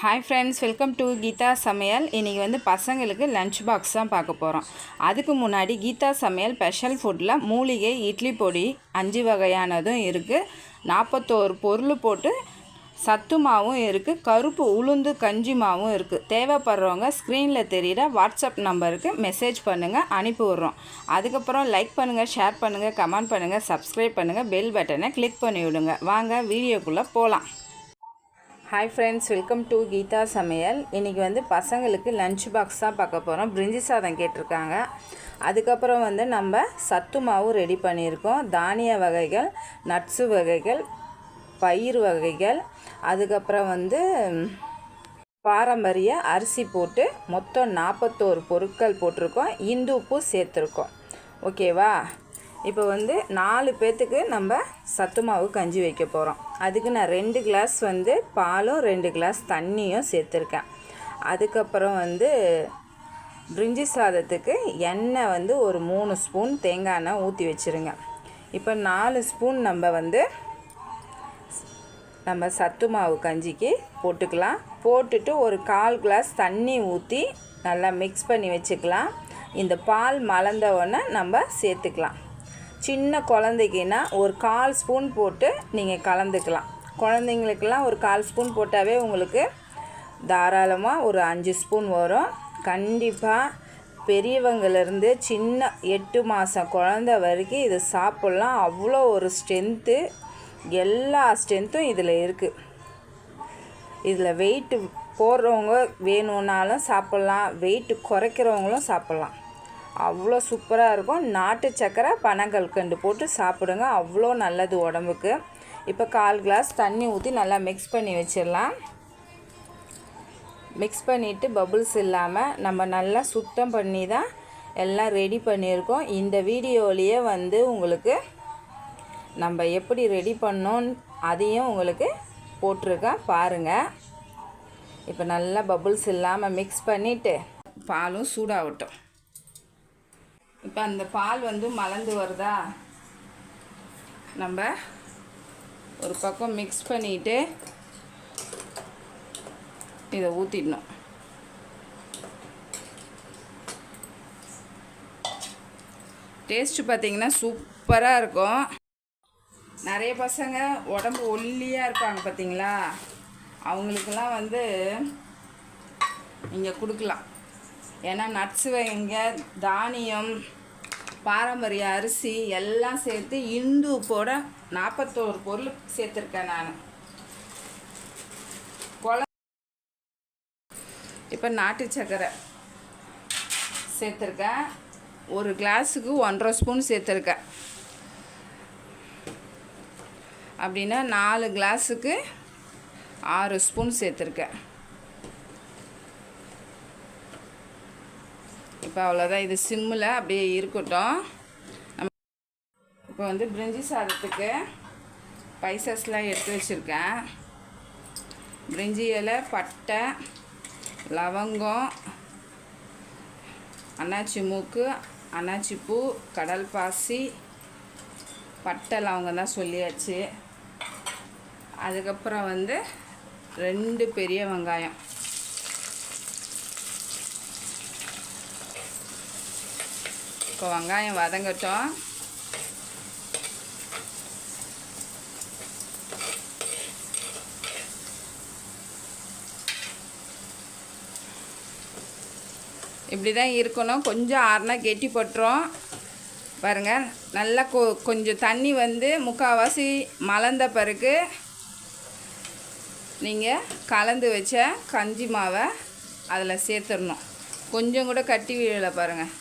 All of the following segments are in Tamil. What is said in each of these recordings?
Hi friends welcome to Geetha சமையல் இன்றைக்கி வந்து பசங்களுக்கு லஞ்ச் பாக்ஸ் தான் பார்க்க போகிறோம் அதுக்கு முன்னாடி கீதா சமையல் ஸ்பெஷல் ஃபுட்டில் மூலிகை இட்லி பொடி அஞ்சு வகையானதும் இருக்குது நாற்பத்தோரு பொருள் போட்டு சத்து மாவும் இருக்குது கருப்பு உளுந்து கஞ்சி மாவும் இருக்குது தேவைப்படுறவங்க ஸ்க்ரீனில் தெரிகிற வாட்ஸ்அப் நம்பருக்கு மெசேஜ் பண்ணுங்கள் அனுப்பி விட்றோம். அதுக்கப்புறம் லைக் பண்ணுங்கள் ஷேர் பண்ணுங்கள் கமெண்ட் பண்ணுங்கள் சப்ஸ்கிரைப் பண்ணுங்கள் பெல் பட்டனை கிளிக் பண்ணி விடுங்க. வாங்க வீடியோக்குள்ளே போகலாம் hi friends welcome to Geetha சமையல் இன்றைக்கி வந்து பசங்களுக்கு லஞ்ச் பாக்ஸ் தான் பார்க்க போகிறோம் பிரிஞ்சி சாதம் கேட்டிருக்காங்க. அதுக்கப்புறம் வந்து நம்ம சத்து மாவு ரெடி பண்ணியிருக்கோம். தானிய வகைகள் நட்ஸு வகைகள் பயிர் வகைகள் அதுக்கப்புறம் வந்து பாரம்பரிய அரிசி போட்டு மொத்தம் நாற்பத்தோரு பொருட்கள் போட்டிருக்கோம். இந்து சேர்த்துருக்கோம். ஓகேவா இப்போ வந்து நாலு பேர்த்துக்கு நம்ம சத்து மாவு கஞ்சி வைக்க போகிறோம் அதுக்கு நான் ரெண்டு கிளாஸ் வந்து பாலும் ரெண்டு கிளாஸ் தண்ணியும் சேர்த்துருக்கேன். அதுக்கப்புறம் வந்து பிரிஞ்சி சாதத்துக்கு எண்ணெய் வந்து ஒரு மூணு ஸ்பூன் தேங்காய் எண்ணெய் ஊற்றி வச்சுருங்க. இப்போ நாலு ஸ்பூன் நம்ம வந்து நம்ம சத்து மாவு கஞ்சிக்கு போட்டுக்கலாம். போட்டுட்டு ஒரு கால் கிளாஸ் தண்ணி ஊற்றி நல்லா மிக்ஸ் பண்ணி வச்சுக்கலாம். இந்த பால் மலர்ந்த உடனே நம்ம சேர்த்துக்கலாம். சின்ன குழந்தைக்குன்னா ஒரு கால் ஸ்பூன் போட்டு நீங்கள் கலந்துக்கலாம். குழந்தைங்களுக்கெல்லாம் ஒரு கால் ஸ்பூன் போட்டாவே உங்களுக்கு தாராளமாக ஒரு அஞ்சு ஸ்பூன் வரும். கண்டிப்பாக பெரியவங்கலேருந்து சின்ன எட்டு மாதம் குழந்த வரைக்கும் இதை சாப்பிட்லாம். அவ்வளோ ஒரு ஸ்ட்ரென்த்து எல்லா ஸ்ட்ரென்த்தும் இதில் இருக்குது இதில் வெயிட்டு போடுறவங்க வேணும்னாலும் சாப்பிட்லாம். வெயிட்டு குறைக்கிறவங்களும் சாப்பிட்லாம். அவ்வளோ சூப்பராக இருக்கும். நாட்டு சக்கரை பனங்கல்கண்டு போட்டு சாப்பிடுங்க. அவ்வளோ நல்லது உடம்புக்கு. இப்போ கால் கிளாஸ் தண்ணி ஊற்றி நல்லா மிக்ஸ் பண்ணி வச்சிடலாம். மிக்ஸ் பண்ணிவிட்டு பபுள்ஸ் இல்லாமல் நம்ம நல்லா சுத்தம் பண்ணி தான் எல்லாம் ரெடி பண்ணியிருக்கோம். இந்த வீடியோலேயே வந்து உங்களுக்கு நம்ம எப்படி ரெடி பண்ணோன்னு அதையும் உங்களுக்கு போட்டிருக்கேன். பாருங்கள் இப்போ நல்லா பபுள்ஸ் இல்லாமல் மிக்ஸ் பண்ணிவிட்டு பாலும் சூடாகட்டும். இப்போ அந்த பால் வந்து மலர்ந்து வருதா? நம்ம ஒரு பக்கம் மிக்ஸ் பண்ணிட்டு இதை ஊற்றிடணும் டேஸ்ட்டு பார்த்திங்கன்னா சூப்பராக இருக்கும். நிறைய பசங்க உடம்பு ஒல்லியாக இருப்பாங்க பார்த்தீங்களா அவங்களுக்கெல்லாம் வந்து நீங்கள் கொடுக்கலாம். ஏன்னா நட்ஸு வைங்க தானியம் பாரம்பரிய அரிசி எல்லாம் சேர்த்து இந்து போட நாற்பத்தோரு பொருள் சேர்த்துருக்கேன் நான். குழ இப்போ நாட்டு சர்க்கரை சேர்த்துருக்கேன். ஒரு கிளாஸுக்கு ஒன்றரை ஸ்பூன் சேர்த்துருக்கேன். அப்படின்னா நாலு கிளாஸுக்கு ஆறு ஸ்பூன் சேர்த்துருக்கேன். இப்போ அவ்வளோதான் இது சிம்மில் அப்படியே இருக்கட்டும். நம்ம இப்போ வந்து பிரிஞ்சி சாதத்துக்கு பைசஸ்லாம் எடுத்து வச்சுருக்கேன். பிரிஞ்சி இலை பட்டை லவங்கம் அன்னாச்சி மூக்கு அன்னாச்சி பூ கடல் பாசி பட்டை லவங்கம் தான் சொல்லியாச்சு. அதுக்கப்புறம் வந்து ரெண்டு பெரிய வெங்காயம். இப்போ வெங்காயம் வதங்கட்டும். இப்படி தான் இருக்கணும். கொஞ்சம் ஆறுனா கெட்டி போட்டுரும். பாருங்கள் நல்லா கொ கொஞ்சம் தண்ணி வந்து முக்கால்வாசி மலர்ந்த பிறகு நீங்கள் கலந்து வச்ச கஞ்சி மாவை அதில் சேர்த்துடணும். கொஞ்சம் கூட கட்டி விழலை பாருங்கள்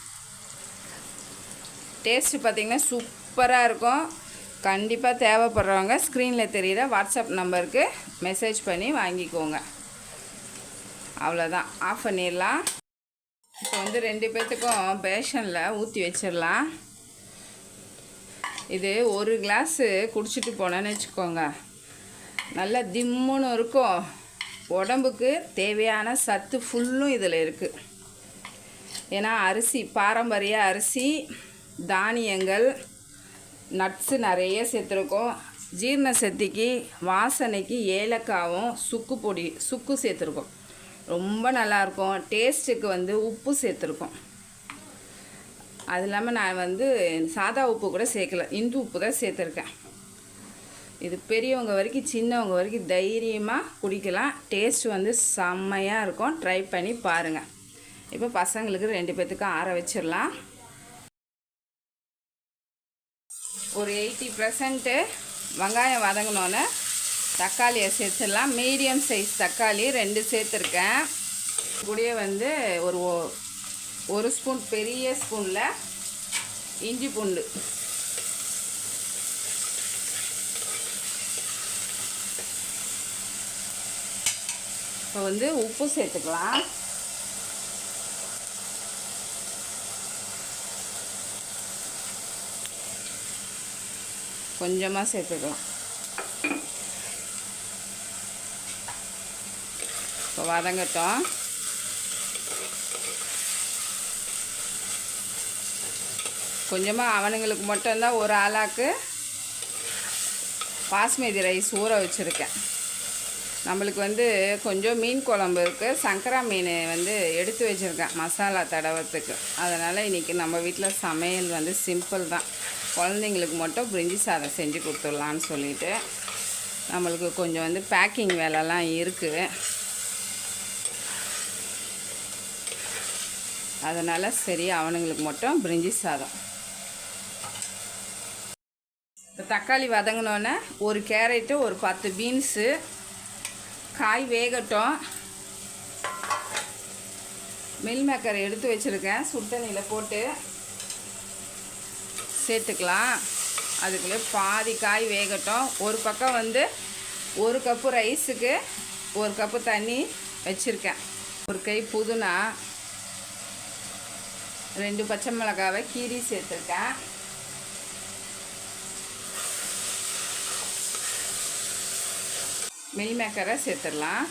டேஸ்ட்டு பார்த்திங்கன்னா சூப்பராக இருக்கும். கண்டிப்பாக தேவைப்படுறவங்க ஸ்க்ரீனில் தெரிகிற வாட்ஸ்அப் நம்பருக்கு மெசேஜ் பண்ணி வாங்கிக்கோங்க. அவ்வளோதான் ஆஃப் பண்ணிடலாம். இப்போ வந்து ரெண்டு பேர்த்துக்கும் பேஷனில் ஊற்றி வச்சிடலாம். இது ஒரு கிளாஸு குடிச்சிட்டு போனேன்னு வச்சுக்கோங்க. நல்லா திம்முன்னு இருக்கும். உடம்புக்கு தேவையான சத்து ஃபுல்லும் இதில் இருக்குது ஏன்னா அரிசி பாரம்பரிய அரிசி தானியங்கள் நட்ஸு நிறைய சேர்த்துருக்கோம். ஜீரண சக்திக்கு வாசனைக்கு ஏலக்காவும் சுக்கு பொடி சுக்கு சேர்த்துருக்கோம். ரொம்ப நல்லாயிருக்கும் டேஸ்ட்டுக்கு வந்து உப்பு சேர்த்துருக்கோம். அது இல்லாமல் நான் வந்து சாதா உப்பு கூட சேர்க்கல. இந்து உப்பு தான் சேர்த்துருக்கேன். இது பெரியவங்க வரைக்கும் சின்னவங்க வரைக்கும் தைரியமாக குடிக்கலாம். டேஸ்ட் வந்து செம்மையாக இருக்கும். ட்ரை பண்ணி பாருங்கள் இப்போ பசங்களுக்கு ரெண்டு பேர்த்துக்கும் ஆற வச்சிடலாம். ஒரு எயிட்டி பர்சன்ட்டு வெங்காயம் வதங்கினோன்னு தக்காளியை சேர்த்துடலாம். மீடியம் சைஸ் தக்காளி ரெண்டு சேர்த்துருக்கேன். கூடயே வந்து ஒரு ஒரு ஸ்பூன் பெரிய ஸ்பூனில் இஞ்சி பூண்டு. இப்போ வந்து உப்பு சேர்த்துக்கலாம். கொஞ்சமாக சேர்த்துக்கலாம். இப்போ வதங்கட்டும். கொஞ்சமாக அவனுங்களுக்கு மட்டும்தான் ஒரு ஆளாக்கு பாஸ்மதி ரைஸ் ஊற வச்சுருக்கேன். நம்மளுக்கு வந்து கொஞ்சம் மீன் குழம்பு இருக்குது சங்கரா மீன் வந்து எடுத்து வச்சுருக்கேன் மசாலா தடவத்துக்கு. அதனால் இன்றைக்கி நம்ம வீட்டில் சமையல் வந்து சிம்பிள் தான். குழந்தைங்களுக்கு மட்டும் பிரிஞ்சி சாதம் செஞ்சு கொடுத்துடலான்னு சொல்லிட்டு நம்மளுக்கு கொஞ்சம் வந்து பேக்கிங் வேலைலாம் இருக்குது அதனால் சரி அவனுங்களுக்கு மட்டும் பிரிஞ்சி சாதம். இப்போ தக்காளி வதங்கினோன்னே ஒரு கேரட்டு ஒரு பத்து பீன்ஸு காய் வேகட்டும். மில் மேக்கர் எடுத்து வச்சுருக்கேன். சுடுதண்ணியில் போட்டு சேர்த்துக்கலாம். அதுக்குள்ளே பாதி காய் வேகட்டும். ஒரு பக்கம் வந்து ஒரு கப்பு ரைஸுக்கு ஒரு கப்பு தண்ணி வச்சுருக்கேன். ஒரு கை புதுனா ரெண்டு பச்சை மிளகாவை கீரி சேர்த்துருக்கேன். மில் மேக்கரை சேர்த்துடலாம்.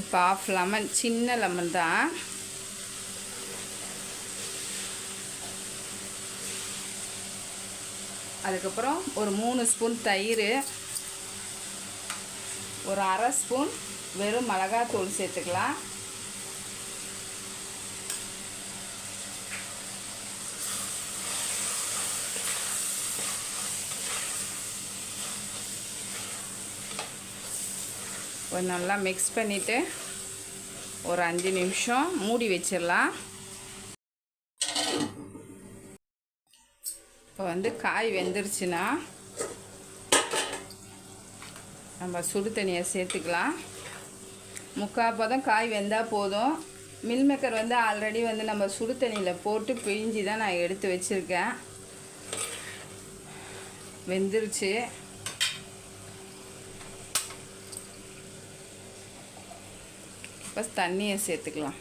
இப்போ ஆஃப் லெமன் சின்ன லெமன் தான். அதுக்கப்புறம் ஒரு மூணு ஸ்பூன் தயிர் ஒரு அரை ஸ்பூன் வெறும் மிளகாத்தூள் சேர்த்துக்கலாம். இப்போ நல்லா மிக்ஸ் பண்ணிவிட்டு ஒரு அஞ்சு நிமிஷம் மூடி வச்சிடலாம். இப்போ வந்து காய் வெந்துருச்சுன்னா நம்ம சுடு தண்ணியை சேர்த்துக்கலாம். முக்கால் பதம் காய் வெந்தால் போதும். மில்மேக்கர் வந்து ஆல்ரெடி வந்து நம்ம சுடு தண்ணியில் போட்டு பிழிஞ்சி தான் நான் எடுத்து வச்சுருக்கேன். வெந்துருச்சு. இப்போ தண்ணியை சேர்த்துக்கலாம்.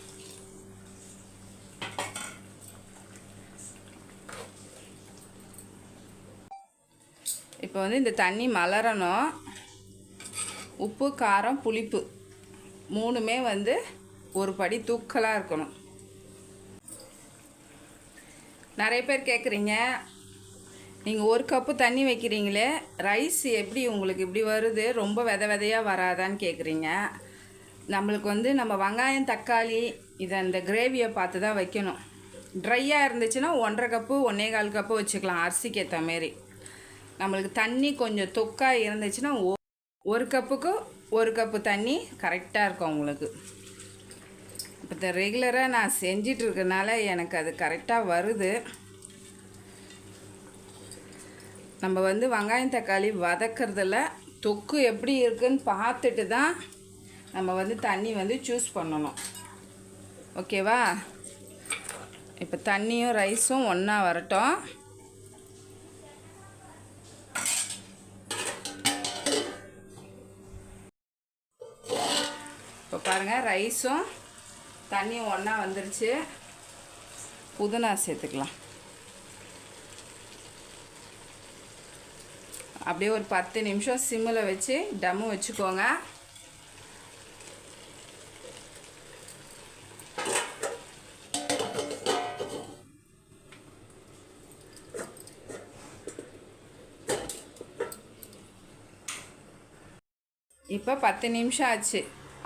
இப்போ வந்து இந்த தண்ணி மலரணும். உப்பு காரம் புளிப்பு மூணுமே வந்து ஒரு படி தூக்கலாக இருக்கணும். நிறைய பேர் கேட்குறீங்க நீங்கள் ஒரு கப்பு தண்ணி வைக்கிறீங்களே ரைஸ் எப்படி உங்களுக்கு இப்படி வருது? ரொம்ப வித விதையாக வராதான்னு கேட்குறீங்க நம்மளுக்கு வந்து நம்ம வெங்காயம் தக்காளி இதை அந்த கிரேவியை பார்த்து தான் வைக்கணும். ட்ரையாக இருந்துச்சுன்னா ஒன்றரை கப்பு ஒன்றே கால் கப்பு வச்சுக்கலாம் அரிசிக்கு ஏற்ற மாரி. நம்மளுக்கு தண்ணி கொஞ்சம் தொக்காக இருந்துச்சுன்னா ஒரு கப்புக்கு ஒரு கப்பு தண்ணி கரெக்டாக இருக்கும் உங்களுக்கு. இப்போ ரெகுலராக நான் செஞ்சிட்ருக்கனால எனக்கு அது கரெக்டாக வருது. நம்ம வந்து வெங்காயம் தக்காளி வதக்கிறதுல தொக்கு எப்படி இருக்குன்னு பார்த்துட்டு தான் நம்ம வந்து தண்ணி வந்து சூஸ் பண்ணணும். ஓகேவா இப்போ தண்ணியும் ரைஸும் ஒன்றா வரட்டும். இப்போ பாருங்கள் ரைஸும் தண்ணியும் ஒன்றா வந்துருச்சு. புதினா சேர்த்துக்கலாம். அப்படியே ஒரு பத்து நிமிஷம் சிம்மில் வச்சு டம்மு வச்சுக்கோங்க. இப்போ பத்து நிமிஷம் ஆச்சு.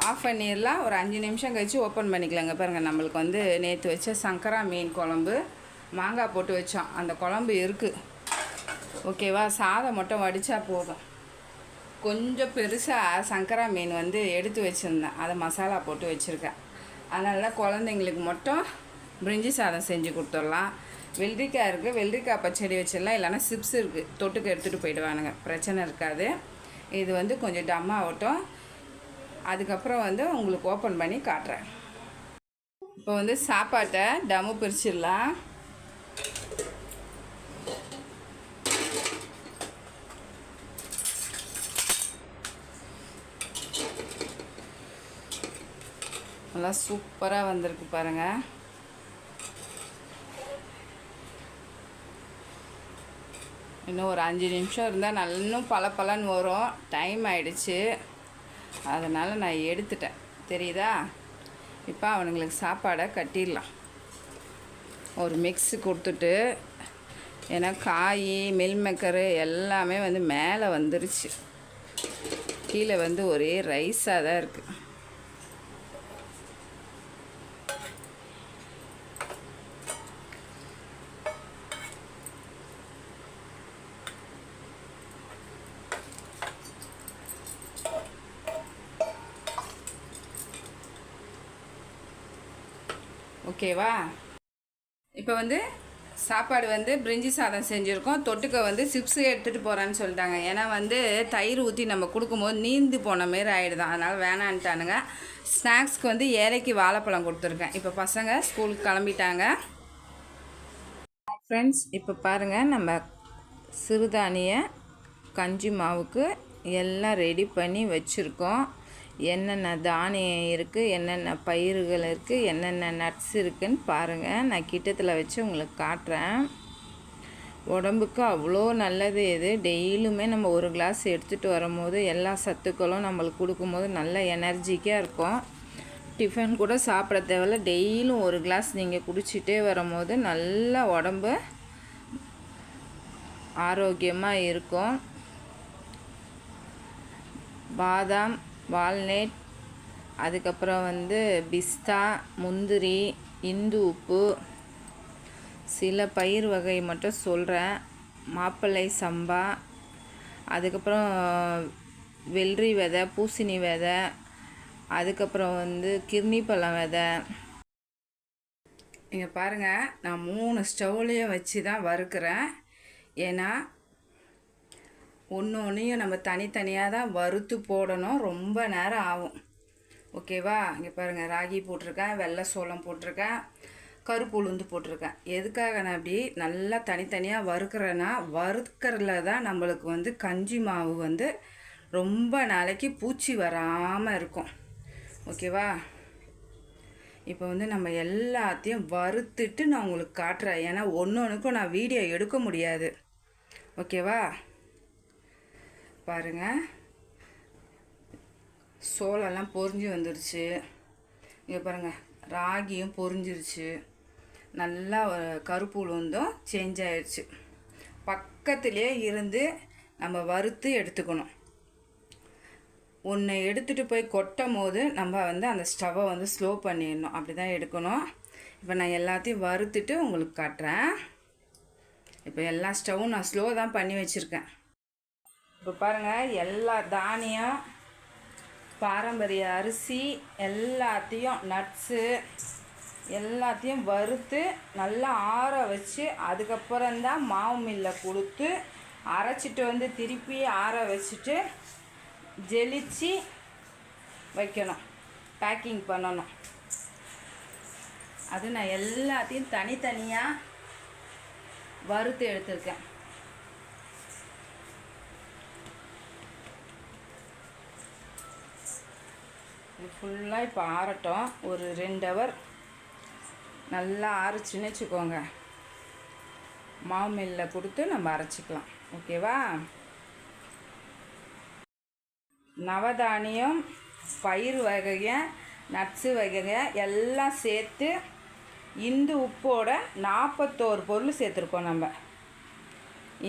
ஆஃப் பண்ணிடலாம். ஒரு அஞ்சு நிமிஷம் கழித்து ஓப்பன் பண்ணிக்கலாங்க. பாருங்கள் நம்மளுக்கு வந்து நேற்று வச்ச சங்கரா மீன் குழம்பு. மாங்காய் போட்டு வச்சோம். அந்த குழம்பு இருக்குது ஓகேவா? சாதம் மட்டும் வடித்தா போதும். கொஞ்சம் பெருசாக சங்கரா மீன் வந்து எடுத்து வச்சுருந்தேன். அதை மசாலா போட்டு வச்சுருக்கேன். அதனால குழந்தைங்களுக்கு மட்டும் பிரிஞ்சி சாதம் செஞ்சு கொடுத்துடலாம். வெள்ளரிக்காய் இருக்குது வெள்ளரிக்காய் பச்சடி வச்சிடலாம். இல்லைன்னா சிப்ஸ் இருக்குது தொட்டுக்கு எடுத்துகிட்டு போயிடுவானுங்க. பிரச்சனை இருக்காது. இது வந்து கொஞ்சம் டம் ஆகட்டும். அதுக்கப்புறம் வந்து உங்களுக்கு ஓப்பன் பண்ணி காட்டுறேன். இப்போ வந்து சாப்பாட்டை டம்மு பிரிச்சிடலாம். நல்லா சூப்பராக வந்திருக்கு பாருங்கள் இன்னும் ஒரு அஞ்சு நிமிஷம் இருந்தால் நல்ல இன்னும் பல பலன்னு வரும். டைம் ஆயிடுச்சு. அதனால் நான் எடுத்துட்டேன். தெரியுதா? இப்போ அவனுங்களுக்கு சாப்பாடை கட்டிடலாம். ஒரு மிக்ஸு கொடுத்துட்டு ஏன்னா காய் மில் மேக்கரு எல்லாமே வந்து மேலே வந்துருச்சு. கீழே வந்து ஒரே ரைஸாக தான் இருக்குது ஓகேவா? இப்போ வந்து சாப்பாடு வந்து பிரிஞ்சி சாதம் செஞ்சுருக்கோம். தொட்டுக்க வந்து சிப்ஸு எடுத்துகிட்டு போகிறேன்னு சொல்லிட்டாங்க. ஏன்னா வந்து தயிர் ஊற்றி நம்ம கொடுக்கும்போது நீந்து போன மாரி ஆகிடுதான் அதனால் வேணான்ட்டானுங்க. ஸ்நாக்ஸ்க்கு வந்து ஏழைக்கு வாழைப்பழம் கொடுத்துருக்கேன். இப்போ பசங்க ஸ்கூலுக்கு கிளம்பிட்டாங்க. ஃப்ரெண்ட்ஸ் இப்போ பாருங்கள் நம்ம சிறுதானிய கஞ்சி மாவுக்கு எல்லாம் ரெடி பண்ணி வச்சுருக்கோம். என்னென்ன தானியம் இருக்குது என்னென்ன பயிர்கள் இருக்குது என்னென்ன நட்ஸ் இருக்குதுன்னு பாருங்கள் நான் கிட்டத்தில் வச்சு உங்களுக்கு காட்டுறேன். உடம்புக்கு அவ்வளோ நல்லது இது. டெய்லியுமே நம்ம ஒரு கிளாஸ் எடுத்துகிட்டு வரும்போது எல்லா சத்துக்களும் நம்மளுக்கு கொடுக்கும்போது நல்ல எனர்ஜிக்காக இருக்கும். டிஃபன் கூட சாப்பிட தேவையில்ல. டெய்லியும் ஒரு கிளாஸ் நீங்கள் குடிச்சிட்டே வரும்போது நல்ல உடம்பு ஆரோக்கியமாக இருக்கும். பாதாம் வால்நட் அதுக்கப்புறம் வந்து பிஸ்தா முந்திரி இந்து உப்பு. சில பயிர் வகை மட்டும் சொல்கிறேன் மாப்பிள்ளை சம்பா அதுக்கப்புறம் வெள்ளரி விதை பூசணி விதை அதுக்கப்புறம் வந்து கிர்னி பழம் விதை. இங்கே பாருங்கள் நான் மூணு ஸ்டவ்லேயும் வச்சு தான் வறுக்கிறேன். ஏன்னா ஒன்று ஒன்றையும் நம்ம தனித்தனியாக தான் வறுத்து போடணும். ரொம்ப நேரம் ஆகும். ஓகேவா? இங்கே பாருங்கள் ராகி போட்டிருக்கேன் வெள்ளை சோளம் போட்டிருக்கேன் கருப்பு உளுந்து போட்டிருக்கேன். எதுக்காக நான் அப்படி நல்லா தனித்தனியாக வறுக்கிறேன்னா வறுக்கிறதுல தான் நம்மளுக்கு வந்து கஞ்சி மாவு வந்து ரொம்ப நாளைக்கு பூச்சி வராமல் இருக்கும். ஓகேவா? இப்போ வந்து நம்ம எல்லாத்தையும் வறுத்துட்டு நான் உங்களுக்கு காட்டுறேன். ஏன்னா ஒன்று ஒன்றுக்கும் நான் வீடியோ எடுக்க முடியாது. ஓகேவா? பாருங்கள் சோளம்லாம் பொறிஞ்சு வந்துருச்சு. இங்கே பாருங்கள் ராகியும் பொறிஞ்சிருச்சு. நல்லா கருப்பு உளுந்தும் சேஞ்ச் ஆயிடுச்சு பக்கத்துலேயே இருந்து நம்ம வறுத்து எடுத்துக்கணும். ஒன்று எடுத்துகிட்டு போய் கொட்டும் போது நம்ம வந்து அந்த ஸ்டவ்வை வந்து ஸ்லோ பண்ணிடணும். அப்படி தான் எடுக்கணும். இப்போ நான் எல்லாத்தையும் வறுத்துட்டு உங்களுக்கு காட்டுறேன். இப்போ எல்லா ஸ்டவ்வும் நான் ஸ்லோ தான் பண்ணி வச்சுருக்கேன். இப்போ பாருங்கள் எல்லா தானியம் பாரம்பரிய அரிசி எல்லாத்தையும் நட்ஸு எல்லாத்தையும் வறுத்து நல்லா ஆற வச்சு அதுக்கப்புறம்தான் மாவு மில்லை கொடுத்து அரைச்சிட்டு வந்து திருப்பி ஆற வச்சுட்டு ஜெலிச்சு வைக்கணும். பேக்கிங் பண்ணணும். அது நான் எல்லாத்தையும் தனித்தனியாக வறுத்து எடுத்திருக்கேன். இது ஃபுல்லாக இப்போ ஆறட்டும். ஒரு ரெண்டு ஹவர் நல்லா ஆறுச்சுன்னு வச்சுக்கோங்க. மாவு மில்லில் கொடுத்து நம்ம அரைச்சிக்கலாம். ஓகேவா நவதானியம் பயிர் வகைங்க நட்ஸு வகைங்க எல்லாம் சேர்த்து இந்து உப்போட நாற்பத்தோரு பொருள் சேர்த்துருக்கோம் நம்ம.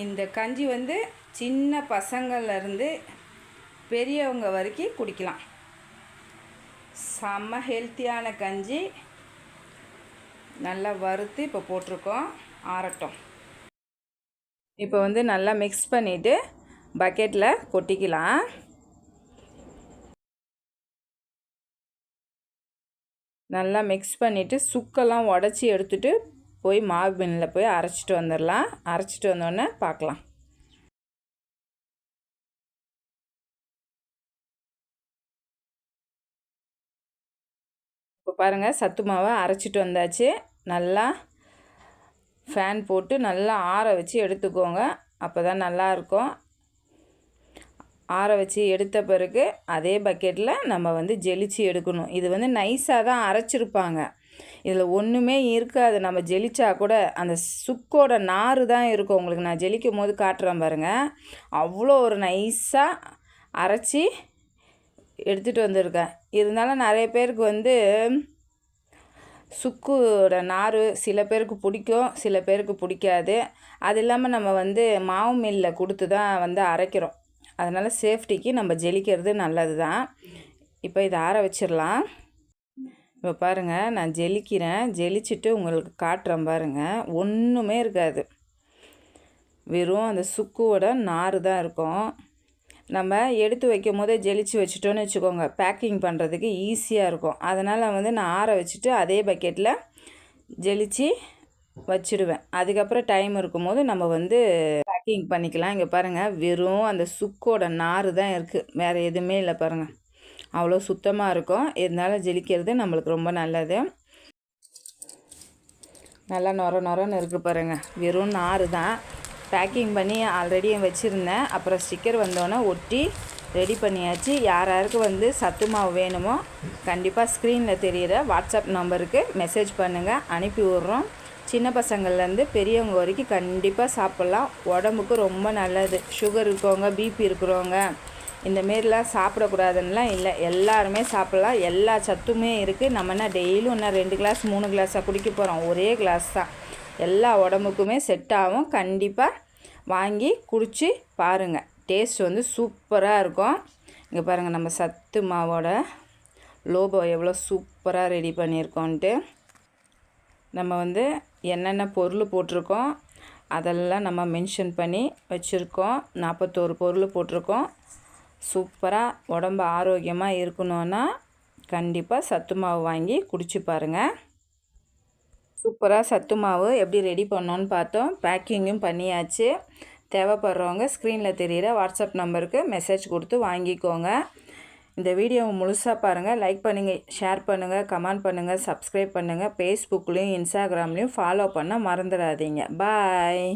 இந்த கஞ்சி வந்து சின்ன பசங்கள்லேருந்து பெரியவங்க வரைக்கும் குடிக்கலாம். செம்ம ஹெல்த்தியான கஞ்சி. நல்லா வறுத்து இப்போ போட்டிருக்கோம். ஆறட்டும். இப்போ வந்து நல்லா மிக்ஸ் பண்ணிவிட்டு பக்கெட்டில் கொட்டிக்கலாம். நல்லா மிக்ஸ் பண்ணிவிட்டு சுக்கெல்லாம் உடச்சி எடுத்துகிட்டு போய் மாவு பின்னில் போய் அரைச்சிட்டு வந்துடலாம் அரைச்சிட்டு வந்தோடனே பார்க்கலாம் பாருங்கள் சத்து மாவை அரைச்சிட்டு வந்தாச்சு. நல்லா ஃபேன் போட்டு நல்லா ஆற வச்சு எடுத்துக்கோங்க. அப்போ தான் நல்லாயிருக்கும் ஆற வச்சு எடுத்த பிறகு அதே பக்கெட்டில் நம்ம வந்து ஜெலிச்சு எடுக்கணும். இது வந்து நைஸாக தான் அரைச்சிருப்பாங்க. இதில் ஒன்றுமே இருக்காது. நம்ம ஜெலிச்சா கூட அந்த சுக்கோட நார் தான் இருக்கும். உங்களுக்கு நான் ஜெலிக்கும் போது காட்டுறேன் பாருங்கள் அவ்வளோ ஒரு நைஸாக அரைச்சி எடுத்துகிட்டு வந்திருக்கேன். இருந்தாலும் நிறைய பேருக்கு வந்து சுக்கோட நார் சில பேருக்கு பிடிக்கும் சில பேருக்கு பிடிக்காது. அது இல்லாமல் நம்ம வந்து மாவு மில்லில் கொடுத்து தான் வந்து அரைக்கிறோம். அதனால் சேஃப்டிக்கு நம்ம ஜெலிக்கிறது நல்லது தான் இப்போ இதை ஆற வச்சிடலாம். இப்போ பாருங்கள் நான் ஜெலிக்கிறேன். ஜெலிச்சுட்டு உங்களுக்கு காட்டுறேன் பாருங்கள் ஒன்றுமே இருக்காது. வெறும் அந்த சுக்குவோட நார் தான் இருக்கும். நம்ம எடுத்து வைக்கும் போதே ஜெலிச்சு வச்சுட்டோன்னு வச்சுக்கோங்க. பேக்கிங் பண்ணுறதுக்கு ஈஸியாக இருக்கும். அதனால் வந்து நான் ஆற வச்சுட்டு அதே பக்கெட்டில் ஜெலிச்சு வச்சுடுவேன். அதுக்கப்புறம் டைம் இருக்கும்போது நம்ம வந்து பேக்கிங் பண்ணிக்கலாம். இங்கே பாருங்கள் வெறும் அந்த சுக்கோட நார் தான் இருக்குது வேறு எதுவுமே இல்லை பாருங்கள் அவ்வளோ சுத்தமாக இருக்கும். இருந்தாலும் ஜெலிக்கிறது நம்மளுக்கு ரொம்ப நல்லது. நல்லா நொர நொரன்னு இருக்குது பாருங்கள் வெறும் நார் தான். பேக்கிங் பண்ணி ஆல்ரெடி வச்சுருந்தேன். அப்புறம் ஸ்டிக்கர் வந்தோடனே ஒட்டி ரெடி பண்ணியாச்சு. யார் யாருக்கு வந்து சத்து மாவு வேணுமோ கண்டிப்பாக ஸ்க்ரீனில் தெரிகிற வாட்ஸ்அப் நம்பருக்கு மெசேஜ் பண்ணுங்கள் அனுப்பி விட்றோம். சின்ன பசங்கள்லேருந்து பெரியவங்க வரைக்கும் கண்டிப்பாக சாப்பிட்லாம். உடம்புக்கு ரொம்ப நல்லது. சுகர் இருக்கவங்க பிபி இருக்கிறவங்க இந்தமாரிலாம் சாப்பிடக்கூடாதுன்னெலாம் இல்லை. எல்லாருமே சாப்பிட்லாம். எல்லா சத்துமே இருக்குது நம்ம என்ன டெய்லியும் இன்னும் ரெண்டு கிளாஸ் மூணு கிளாஸாக குடிக்க போகிறோம் ஒரே கிளாஸ் தான். எல்லா உடம்புக்குமே செட் ஆகும். கண்டிப்பாக வாங்கி குடித்து பாருங்கள் டேஸ்ட் வந்து சூப்பராக இருக்கும். இங்கே பாருங்கள் நம்ம சத்து மாவோட லோபோ எவ்வளோ சூப்பராக ரெடி பண்ணியிருக்கோன்ட்டு. நம்ம வந்து என்னென்ன பொருள் போட்டிருக்கோம் அதெல்லாம் நம்ம மென்ஷன் பண்ணி வச்சுருக்கோம். நாற்பத்தோரு பொருள் போட்டிருக்கோம். சூப்பராக உடம்பு ஆரோக்கியமாக இருக்கணுன்னா கண்டிப்பாக சத்து மாவு வாங்கி குடிச்சு பாருங்கள் சூப்பராக சத்து மாவு எப்படி ரெடி பண்ணோன்னு பார்த்தோம். பேக்கிங்கும் பண்ணியாச்சு. தேவைப்படுறவங்க ஸ்க்ரீனில் தெரிகிற வாட்ஸ்அப் நம்பருக்கு மெசேஜ் கொடுத்து வாங்கிக்கோங்க. இந்த வீடியோவை முழுசாக பாருங்கள் லைக் பண்ணுங்கள் ஷேர் பண்ணுங்கள் கமெண்ட் பண்ணுங்கள் சப்ஸ்கிரைப் பண்ணுங்கள் ஃபேஸ்புக்லேயும் இன்ஸ்டாகிராம்லேயும் ஃபாலோ பண்ண மறந்துடாதீங்க. பாய்